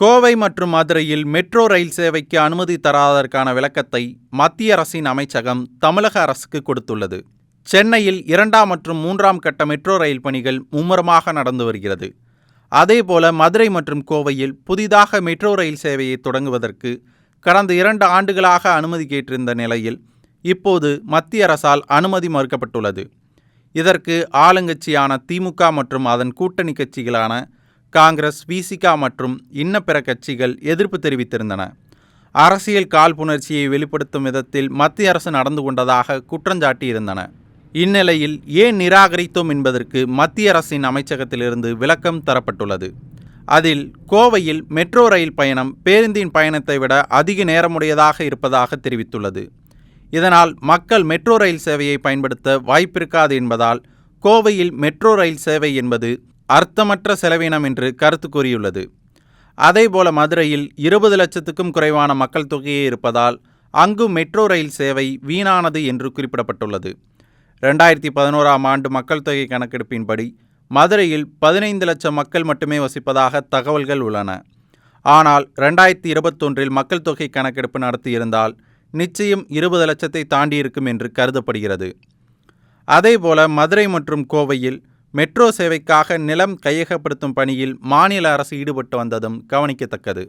கோவை மற்றும் மதுரையில் metro rail சேவைக்கு அனுமதி தராததற்கான விளக்கத்தை மத்திய அரசின் அமைச்சகம் தமிழக அரசுக்கு கொடுத்துள்ளது. சென்னையில் இரண்டாம் மற்றும் மூன்றாம் கட்ட மெட்ரோ ரயில் பணிகள் மும்முரமாக நடந்து வருகிறது. அதேபோல மதுரை மற்றும் கோவையில் புதிதாக மெட்ரோ ரயில் சேவையை தொடங்குவதற்கு கடந்த இரண்டு ஆண்டுகளாக அனுமதி கேட்டிருந்த நிலையில் இப்போது மத்திய அரசால் அனுமதி மறுக்கப்பட்டுள்ளது. இதற்கு ஆளுங்கட்சியான திமுக மற்றும் அதன் கூட்டணி கட்சிகளான காங்கிரஸ் விசிகா மற்றும் இன்ன பிற கட்சிகள் எதிர்ப்பு தெரிவித்திருந்தன. அரசியல் காழ்ப்புணர்ச்சியை வெளிப்படுத்தும் விதத்தில் மத்திய அரசு நடந்து கொண்டதாக குற்றஞ்சாட்டியிருந்தன இந்நிலையில் ஏன் நிராகரித்தோம் என்பதற்கு மத்திய அரசின் அமைச்சகத்திலிருந்து விளக்கம் தரப்பட்டுள்ளது. அதில் கோவையில் மெட்ரோ ரயில் பயணம் பேருந்தின் பயணத்தை விட அதிக நேரமுடையதாக இருப்பதாக தெரிவித்துள்ளது. இதனால் மக்கள் மெட்ரோ ரயில் சேவையை பயன்படுத்த வாய்ப்பிருக்காது என்பதால் கோவையில் மெட்ரோ ரயில் சேவை என்பது அர்த்தமற்ற செலவினம் என்று கருத்து கூறியுள்ளது. அதேபோல மதுரையில் இருபது லட்சத்துக்கும் குறைவான மக்கள் தொகையே இருப்பதால் அங்கு மெட்ரோ ரயில் சேவை வீணானது என்று குறிப்பிடப்பட்டுள்ளது. ரெண்டாயிரத்தி பதினோராம் ஆண்டு மக்கள் தொகை கணக்கெடுப்பின்படி மதுரையில் பதினைந்து லட்சம் மக்கள் மட்டுமே வசிப்பதாக தகவல்கள் உள்ளன. ஆனால் ரெண்டாயிரத்தி இருபத்தொன்றில் மக்கள் தொகை கணக்கெடுப்பு நடத்தியிருந்தால் நிச்சயம் இருபது லட்சத்தை தாண்டியிருக்கும் என்று கருதப்படுகிறது. அதேபோல மதுரை மற்றும் கோவையில் மெட்ரோ சேவைக்காக நிலம் கையகப்படுத்தும் பணியில் மாநில அரசு ஈடுபட்டு வந்ததும் கவனிக்கத்தக்கது.